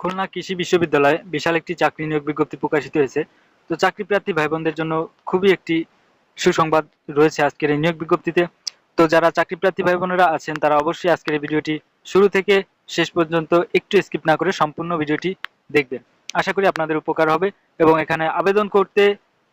খুলনা কৃষি বিশ্ববিদ্যালয়ে বিশাল একটি চাকরি নিয়োগ বিজ্ঞপ্তি প্রকাশিত হয়েছে। তো চাকরি প্রার্থী ভাই বোনদের জন্য খুবই একটি সুসংবাদ রয়েছে আজকের এই নিয়োগ বিজ্ঞপ্তিতে। তো যারা চাকরি প্রার্থী ভাই বোনেরা আছেন, তারা অবশ্যই আজকের এই ভিডিওটি শুরু থেকে শেষ পর্যন্ত একটু স্কিপ না করে সম্পূর্ণ ভিডিওটি দেখবেন। আশা করি আপনাদের উপকার হবে এবং এখানে আবেদন করতে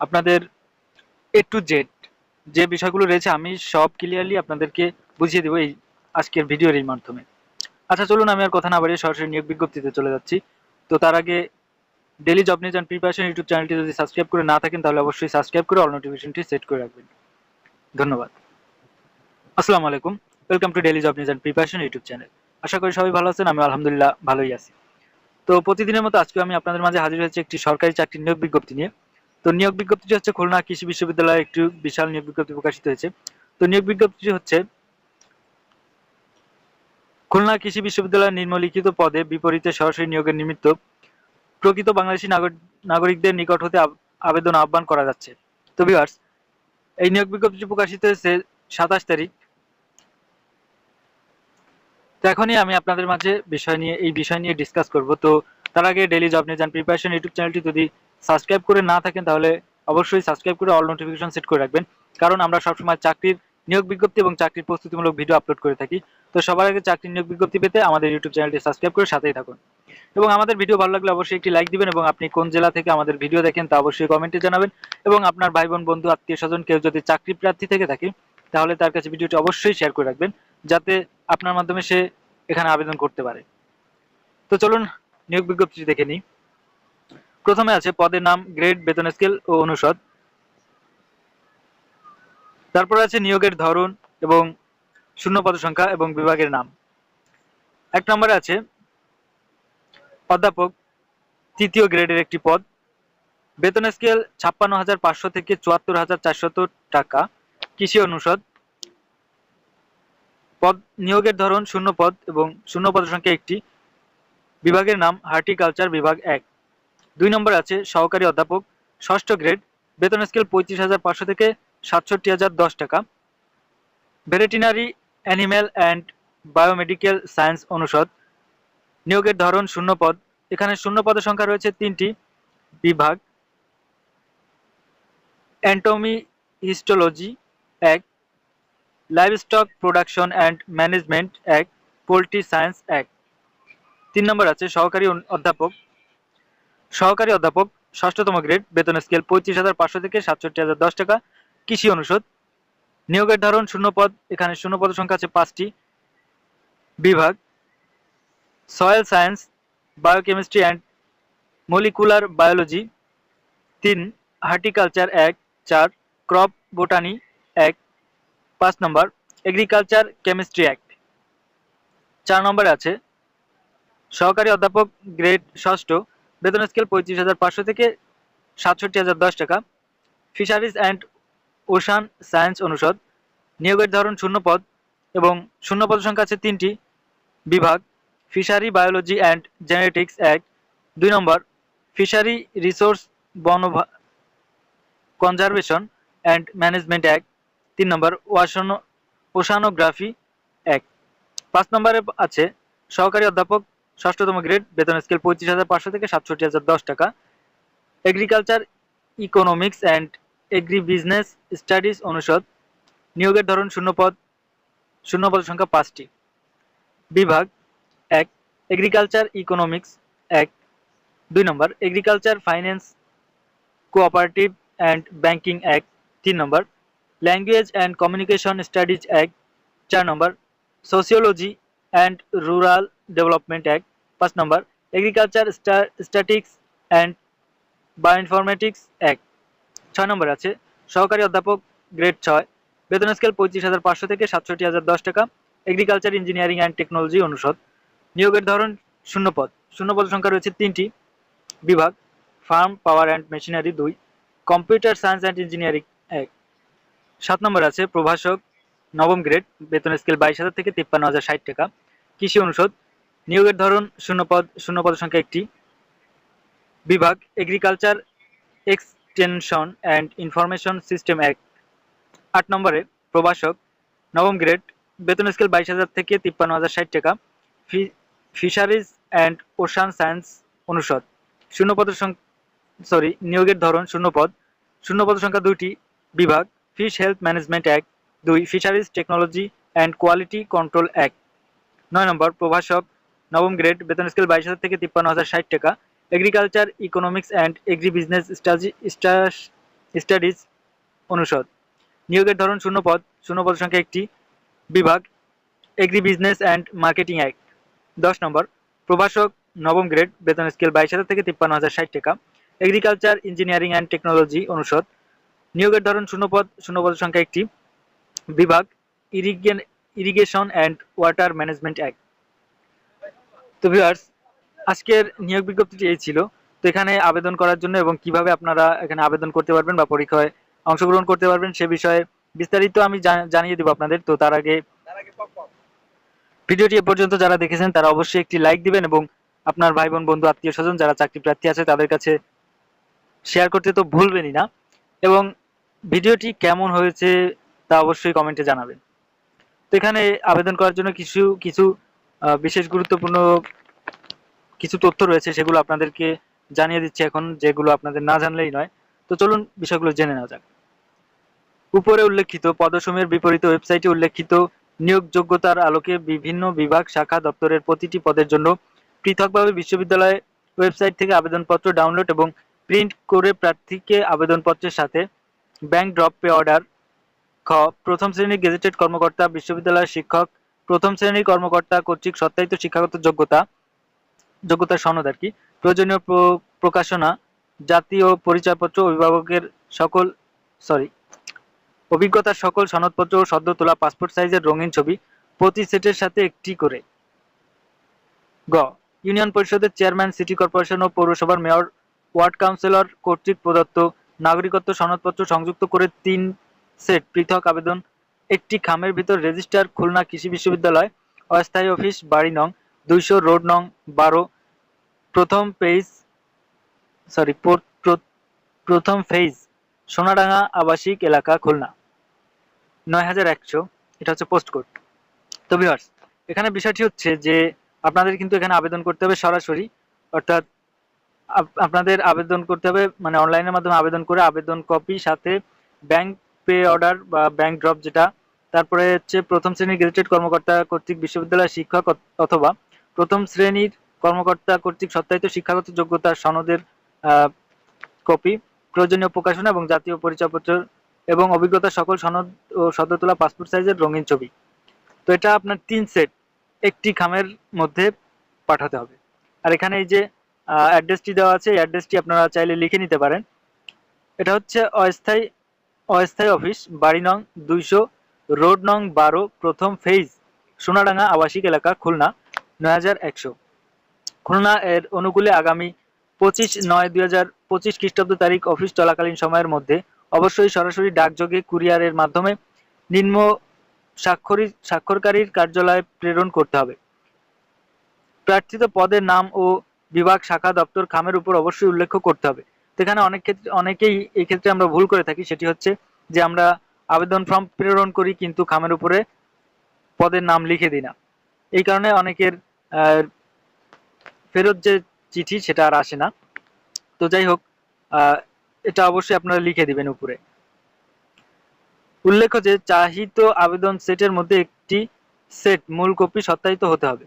আপনাদের এ টু জেড যে বিষয়গুলো রয়েছে, আমি সব ক্লিয়ারলি আপনাদেরকে বুঝিয়ে দেবো এই আজকের ভিডিওর এই মাধ্যমে। আচ্ছা চলুন, আমি আর কথা না বাড়িয়ে সরাসরি নিয়োগ বিজ্ঞপ্তিতে চলে যাচ্ছি। তো তার আগে daily job news and preparation YouTube চ্যানেলটি যদি সাবস্ক্রাইব করে না থাকেন, তাহলে অবশ্যই সাবস্ক্রাইব করে অল নোটিফিকেশনটি সেট করে রাখবেন। ধন্যবাদ। আসসালামু আলাইকুম। Welcome to daily job news and preparation YouTube channel আশা করি সবাই ভালো আছেন আমি আলহামদুলিল্লাহ ভালোই আছি। তো প্রতিদিনের মতো আজকে আমি আপনাদের মাঝে হাজির হয়েছি একটি সরকারি চাকরির নিয়োগ বিজ্ঞপ্তি নিয়ে। তো নিয়োগ বিজ্ঞপ্তিটি হচ্ছে খুলনা কৃষি বিশ্ববিদ্যালয়ে একটি বিশাল নিয়োগ বিজ্ঞপ্তি প্রকাশিত হয়েছে। তো নিয়োগ বিজ্ঞপ্তিটি হচ্ছে খুলনা কৃষি বিশ্ববিদ্যালয়ের নিম্নলিখিত পদে বিপরীতে সরাসরি নিয়োগের নিমিত্ত প্রকৃত বাংলাদেশি নাগরিকদের নিকট হতে আবেদন আহ্বান করা যাচ্ছে। তো ভিউয়ার্স এই নিয়োগ বিজ্ঞপ্তিটি প্রকাশিত হয়েছে সাতাশ তারিখ। তো এখনই আমি আপনাদের মাঝে বিষয় নিয়ে, এই বিষয় নিয়ে ডিসকাস করব। তো তার আগে daily job news and preparation YouTube চ্যানেলটি যদি সাবস্ক্রাইব করে না থাকেন, তাহলে অবশ্যই সাবস্ক্রাইব করে অল নোটিফিকেশন সেট করে রাখবেন। কারণ আমরা সবসময় চাকরির নিয়োগ বিজ্ঞপ্তি এবং চাকরির প্রস্তুতিমূলক ভিডিও আপলোড করে থাকি। তো সবার আগে চাকরির নিয়োগ বিজ্ঞপ্তি পেতে আমাদের ইউটিউব চ্যানেলটি সাবস্ক্রাইব করে সাথেই থাকুন। এবং আমাদের ভিডিও ভালো লাগলে অবশ্যই একটি লাইক দিবেন এবং আপনি কোন জেলা থেকে আমাদের ভিডিও দেখেন তা অবশ্যই কমেন্টে জানাবেন। এবং আপনার ভাই বোন বন্ধু, আত্মীয় স্বজন কেউ যদি চাকরি প্রার্থী থেকে থাকে, তাহলে তার কাছে ভিডিওটি অবশ্যই শেয়ার করে রাখবেন, যাতে আপনার মাধ্যমে সে এখানে আবেদন করতে পারে। তো চলুন নিয়োগ বিজ্ঞপ্তি দেখে নিই। প্রথমে আছে পদের নাম গ্রেড বেতন স্কেল ও অনুষদ। তারপরে আছে নিয়োগের ধরন এবং শূন্য পদ সংখ্যা এবং বিভাগের নাম। এক নম্বরে আছে অধ্যাপক তৃতীয় গ্রেডের একটি পদ। বেতন স্কেল ছাপ্পান্ন হাজার পাঁচশো থেকে চুয়াত্তর হাজার চারশত টাকা। কৃষি অনুষদ। পদ, নিয়োগের ধরন শূন্য পদ এবং শূন্য পদ সংখ্যা একটি। বিভাগের নাম হার্টিকালচার বিভাগ এক। দুই নম্বর আছে সহকারী অধ্যাপক, ষষ্ঠ গ্রেড, বেতন স্কেল পঁয়ত্রিশ হাজার পাঁচশো থেকে সাতষট্টি হাজার দশ টাকা। Veterinary, animal and biomedical science অনুষদ। নিয়োগের ধরন শূন্য পদ এখানে শূন্য পদের সংখ্যা রয়েছে তিনটি বিভাগ। অ্যান্টমি হিস্টোলজি এক। লাইভস্টক প্রোডাকশন অ্যান্ড ম্যানেজমেন্ট এক। পোলট্রি সায়েন্স এক। তিন নম্বর আছে সহকারী অধ্যাপক। সহকারী অধ্যাপক, ষষ্ঠতম গ্রেড, বেতন স্কেল পঁয়ত্রিশ হাজার পাঁচশো থেকে সাতষট্টি হাজার দশ টাকা। কৃষি অনুষদ। নিয়োগের ধরন শূন্য পদ এখানে শূন্য পদের সংখ্যা আছে পাঁচটি। বিভাগ soil science biochemistry and molecular biology তিন হার্টিকালচার এক, চার ক্রপ বোটানি এক। পাঁচ নম্বর এগ্রিকালচার কেমিস্ট্রি এক। চার নম্বরে আছে, সহকারী অধ্যাপক গ্রেড ষষ্ঠ, বেতন স্কেল পঁয়ত্রিশ হাজার পাঁচশো থেকে সাতষট্টি হাজার দশ টাকা। ফিশারিজ অ্যান্ড ওশান সায়েন্স অনুষদ, নিয়োগের ধরন শূন্য পদ এবং শূন্য পদ সংখ্যা আছে তিনটি। বিভাগ, ফিশারি বায়োলজি অ্যান্ড জেনেটিক্স এক দুই নম্বর, ফিশারি রিসোর্স বন কনজারভেশন অ্যান্ড ম্যানেজমেন্ট এক তিন নম্বর ওয়াশন ওশানোগ্রাফি এক পাঁচ নম্বরে আছে, সহকারী অধ্যাপক, ষষ্ঠতম গ্রেড, বেতন স্কেল পঁয়ত্রিশ হাজার পাঁচশো থেকে সাতষট্টি হাজার দশ টাকা। Agriculture, economics and agri business studies অনুষদ, নিয়োগের ধরন শূন্য পদ শূন্য পদের সংখ্যা পাঁচটি। বিভাগ, এক এগ্রিকালচার ইকোনমিক্স এক। দুই নম্বর agriculture finance cooperative and banking এক। তিন নম্বর ল্যাঙ্গুয়েজ অ্যান্ড কমিউনিকেশন স্টাডিজ এক। চার নম্বর সোসিওলজি অ্যান্ড রুরাল ডেভেলপমেন্ট এক। পাঁচ নম্বর এগ্রিকালচার স্ট্যাটিক্স অ্যান্ড বায়োইনফরমেটিক্স এক। ছয় নম্বর আছে, সহকারী অধ্যাপক গ্রেড ছয়, বেতন স্কেল পঁয়ত্রিশ হাজার পাঁচশো থেকে সাতষট্টি হাজার দশ টাকা এগ্রিকালচার ইঞ্জিনিয়ারিং অ্যান্ড টেকনোলজি অনুষদ। নিয়োগের ধরন শূন্য পদ শূন্য পদ সংখ্যা রয়েছে তিনটি, বিভাগ ফার্ম পাওয়ার অ্যান্ড মেশিনারি দুই কম্পিউটার সায়েন্স অ্যান্ড ইঞ্জিনিয়ারিং এক। সাত নম্বর আছে, প্রভাষক, নবম গ্রেড বেতন স্কেল বাইশ হাজার থেকে তিপ্পান্ন হাজার ষাট টাকা। কৃষি অনুষদ, নিয়োগের ধরন শূন্য পদ শূন্য পদের সংখ্যা একটি। বিভাগ agriculture extension and information system এক আট নম্বরে, প্রভাষক, নবম গ্রেড বেতন স্কেল বাইশ হাজার থেকে তিপ্পান্ন হাজার ষাট টাকা ফিশারিজ অ্যান্ড ওশান সায়েন্স অনুষদ। শূন্যপদের সংখ্যা সরি নিয়োগের ধরন শূন্যপদ। শূন্যপদ সংখ্যা দুইটি, বিভাগ ফিশ হেলথ ম্যানেজমেন্ট অ্যাক্ট দুই fisheries technology and quality control act নয় নম্বর, প্রভাষক, নবম গ্রেড বেতন স্কেল বাইশ হাজার থেকে তিপ্পান্ন হাজার ষাট টাকা agriculture, economics and agribusiness studies অনুষদ। নিয়োগের ধরন শূন্য পদ শূন্য পদ সংখ্যা একটি। বিভাগ agri business and marketing act. দশ নম্বর। প্রভাষক, নবম গ্রেড, বেতন স্কেল বাইশ হাজার থেকে তিপ্পান্ন হাজার ষাট টাকা। এগ্রিকালচার, ইঞ্জিনিয়ারিং অ্যান্ড টেকনোলজি অনুষদ। নিয়োগের ধরন শূন্য পদ শূন্য পদ সংখ্যা একটি। বিভাগ, ইরিগেন, irrigation and water management act. তো ভিউয়ার্স আজকের নিয়োগ বিজ্ঞপ্তিটি এই ছিল। তো এখানে আবেদন করার জন্য এবং কীভাবে আপনারা এখানে আবেদন করতে পারবেন বা পরীক্ষায় অংশগ্রহণ করতে পারবেন সে বিষয়ে বিস্তারিত আমি জানিয়ে দেবো আপনাদের। তো তার আগে ভিডিওটি এ পর্যন্ত যারা দেখেছেন, তারা অবশ্যই একটি লাইক দিবেন এবং আপনার ভাই বোন বন্ধু, আত্মীয় স্বজন যারা চাকরি প্রার্থী আছে, তাদের কাছে শেয়ার করতে তো ভুলবেনই না। এবং ভিডিওটি কেমন হয়েছে তা অবশ্যই কমেন্টে জানাবেন। তো এখানে আবেদন করার জন্য কিছু কিছু বিশেষ গুরুত্বপূর্ণ কিছু তথ্য রয়েছে সেগুলো আপনাদেরকে জানিয়ে দিচ্ছি এখন, যেগুলো আপনাদের না জানলেই নয়। তো চলুন বিষয়গুলো জেনে নেওয়া যাক। উপরে উল্লেখিত পদসমূহের বিপরীত ওয়েবসাইটে উল্লেখিত নিয়োগ যোগ্যতার আলোকে বিভিন্ন বিভাগ, শাখা, দপ্তরের প্রতিটি পদের জন্য পৃথকভাবে বিশ্ববিদ্যালয় ওয়েবসাইট থেকে আবেদনপত্র ডাউনলোড এবং প্রিন্ট করে প্রার্থীকে আবেদনপত্রের সাথে ব্যাংক ড্রপ পে অর্ডার খ, প্রথম শ্রেণির গেজেটেড কর্মকর্তা, বিশ্ববিদ্যালয়ের শিক্ষক, প্রথম শ্রেণির কর্মকর্তা কর্তৃক সত্যায়িত শিক্ষাগত যোগ্যতা যোগ্যতার সনদ আর কি। প্রয়োজনীয় প্রকাশনা, জাতীয় পরিচয়পত্র, অভিভাবকের সকল সরি অভিজ্ঞতার সকল সনদপত্র ও সদ্য তোলা পাসপোর্ট সাইজের রঙিন ছবি প্রতি সেটের সাথে একটি করে। গ, ইউনিয়ন পরিষদের চেয়ারম্যান, সিটি কর্পোরেশন ও পৌরসভার মেয়র, ওয়ার্ড কাউন্সিলর কর্তৃক প্রদত্ত নাগরিকত্ব সনদপত্র সংযুক্ত করে তিন সেট পৃথক আবেদন, একটি খামের ভিতর রেজিস্টার খুলনা কৃষি বিশ্ববিদ্যালয়, অস্থায়ী অফিস, বাড়ি নং দুইশো রোড নং বারো, প্রথম পেজ সরি প্রথম ফেজ সোনাডাঙ্গা আবাসিক এলাকা খুলনা। নয় হাজার একশো, এটা হচ্ছে পোস্ট কোড তো ভিউয়ার্স এখানে বিষয়টি হচ্ছে যে আপনাদের কিন্তু এখানে আবেদন করতে হবে সরাসরি, অর্থাৎ আপনাদের আবেদন করতে হবে মানে অনলাইনের মাধ্যমে আবেদন করে আবেদন কপি সাথে ব্যাংক পে অর্ডার বা ব্যাংক ড্রপ যেটা, তারপরে হচ্ছে প্রথম শ্রেণির গেজেটেড কর্মকর্তা কর্তৃক বিশ্ববিদ্যালয়ের শিক্ষক অথবা প্রথম শ্রেণির কর্মকর্তা কর্তৃক সত্যায়িত শিক্ষাগত যোগ্যতার সনদের কপি, প্রয়োজনীয় প্রকাশনা এবং জাতীয় পরিচয়পত্র এবং অভিজ্ঞতা সকল সনদ ও সদ্য তোলা পাসপোর্ট সাইজের রঙিন ছবি। তো এটা আপনার তিন সেট, একটি খামের মধ্যে পাঠাতে হবে। আর এখানে এই যে অ্যাড্রেসটি দেওয়া আছে, এই অ্যাড্রেসটি আপনারা চাইলে লিখে নিতে পারেন। এটা হচ্ছে অস্থায়ী অস্থায়ী অফিস, বাড়ি নং দুইশো, রোড নং বারো, প্রথম ফেজ সোনাডাঙ্গা আবাসিক এলাকা, খুলনা। নয় হাজার একশো। খুলনা এর অনুকূলে আগামী পঁচিশ নয় দুই হাজার পঁচিশ খ্রিস্টাব্দ তারিখ অফিস চলাকালীন সময়ের মধ্যে অবশ্যই সরাসরি ডাকযোগে কুরিয়ারের মাধ্যমে নিম্ন স্বাক্ষরী, স্বাক্ষরকারীর কার্যালয়ে প্রেরণ করতে হবে। প্রার্থিত পদের নাম ও বিভাগ শাখা দপ্তর খামের উপর অবশ্যই উল্লেখ করতে হবে। সেখানে অনেক ক্ষেত্রে, অনেকেই এই ক্ষেত্রে আমরা ভুল করে থাকি, সেটি হচ্ছে যে আমরা আবেদন ফর্ম প্রেরণ করি কিন্তু খামের উপরে পদের নাম লিখে দিই না। এই কারণে অনেকের ফেরত যে চিঠি সেটা আর আসে না। তো যাই হোক এটা অবশ্যই আপনারা লিখে দিবেন উপরে। উল্লেখ্য যে চাহিত আবেদন সেটের মধ্যে একটি সেট, মূল কপি সত্যায়িত হতে হবে।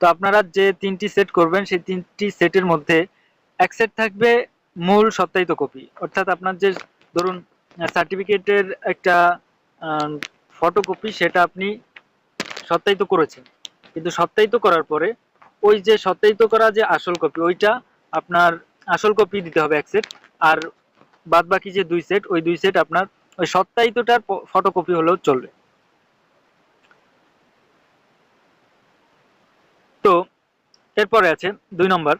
তো আপনারা যে তিনটি সেট করবেন, সেই তিনটি সেটের মধ্যে এক সেট থাকবে মূল সত্যায়িত কপি। অর্থাৎ আপনার যে ধরুন, সার্টিফিকেটের একটা ফটোকপি সেটা আপনি সত্যায়িত করেছেন। কিন্তু সত্যায়িত করার পরে ওই যে সত্যায়িত করা যে আসল কপি ওইটা আপনার আসল কপি দিতে হবে এক সেট আর বাদ বাকি যে দুই সেট ওই দুই সেট আপনার ওই সত্যায়িতটার ফটোকপি হলেও চলবে। তো এরপরে আছে দুই নম্বর।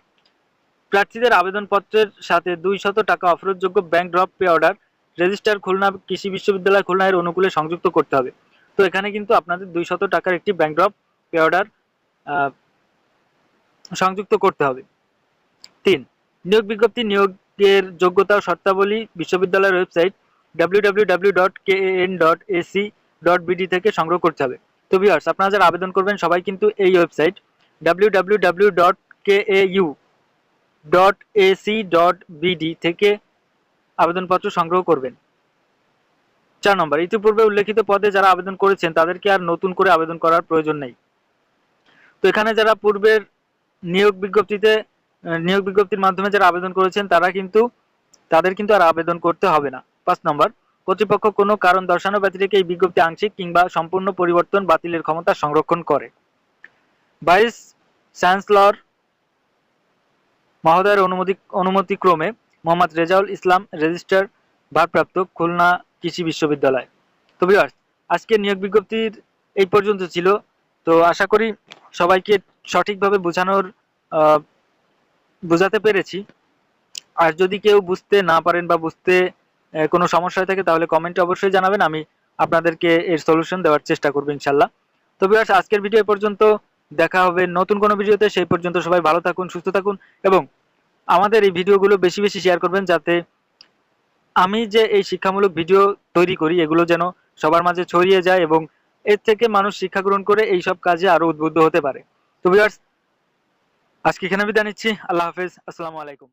প্রার্থীদের আবেদনপত্রের সাথে দুই শত টাকা অফরোধযোগ্য bank draft pay order register Khulna কৃষি বিশ্ববিদ্যালয় খুলনা এর অনুকূলে সংযুক্ত করতে হবে। তো এখানে কিন্তু আপনাদের দুই শত টাকার একটি ব্যাংক ড্রপ পে অর্ডার সংযুক্ত করতে হবে। তিন, নিয়োগ বিজ্ঞপ্তি নিয়োগের যোগ্যতা শর্তাবলী বিশ্ববিদ্যালয়ের ওয়েবসাইট www.kan.ac.bd থেকে সংগ্রহ করতে হবে। তো ভিউয়ার্স আপনারা যারা আবেদন করবেন, সবাই কিন্তু এই ওয়েবসাইট বিডি থেকে আবেদনপত্র সংগ্রহ করবেন। চার নম্বর, ইতিপূর্বে উল্লেখিত পদে যারা আবেদন করেছেন, তাদেরকে আর নতুন করে আবেদন করার প্রয়োজন নেই। তো এখানে যারা পূর্বের নিয়োগ বিজ্ঞপ্তিতে নিয়োগ বিজ্ঞপ্তির মাধ্যমে যারা আবেদন করেছেন, তারা কিন্তু, তাদের কিন্তু আর আবেদন করতে হবে না। পাঁচ নম্বর, কর্তৃপক্ষ কোনো কারণ দর্শানো ব্যতি রেখে এই বিজ্ঞপ্তি আংশিক কিংবা সম্পূর্ণ পরিবর্তন বাতিলের ক্ষমতা সংরক্ষণ করে। ভাইস চ্যান্সেলর মহোদয়ের অনুমতি, অনুমতিক্রমে মোহাম্মদ রেজাউল ইসলাম রেজিস্ট্রার ভারপ্রাপ্ত খুলনা কৃষি বিশ্ববিদ্যালয়। তো ভিউয়ার্স আজকে নিয়োগ বিজ্ঞপ্তির এই পর্যন্ত ছিল। তো আশা করি সবাইকে সঠিকভাবে বোঝানোর বোঝাতে পেরেছি। আর যদি কেউ বুঝতে না পারেন বা বুঝতে কোনো সমস্যা থাকে, তাহলে কমেন্টে অবশ্যই জানাবেন। আমি আপনাদেরকে এর সলিউশন দেওয়ার চেষ্টা করব ইনশাল্লাহ তো ভিউয়ার্স আজকের ভিডিও পর্যন্ত দেখা হবে নতুন কোনো ভিডিওতে। সেই পর্যন্ত সবাই ভালো থাকুন, সুস্থ থাকুন এবং আমাদের এই ভিডিওগুলো বেশি বেশি শেয়ার করবেন যাতে আমি যে এই শিক্ষামূলক ভিডিও তৈরি করি, এগুলো যেন সবার মাঝে ছড়িয়ে যায় এবং এর থেকে মানুষ শিক্ষা গ্রহণ করে এই সব কাজে আরও উদ্বুদ্ধ হতে পারে। তো আজকে এখানে বিদায় নিচ্ছি। আল্লাহ হাফেজ। আসসালামু আলাইকুম।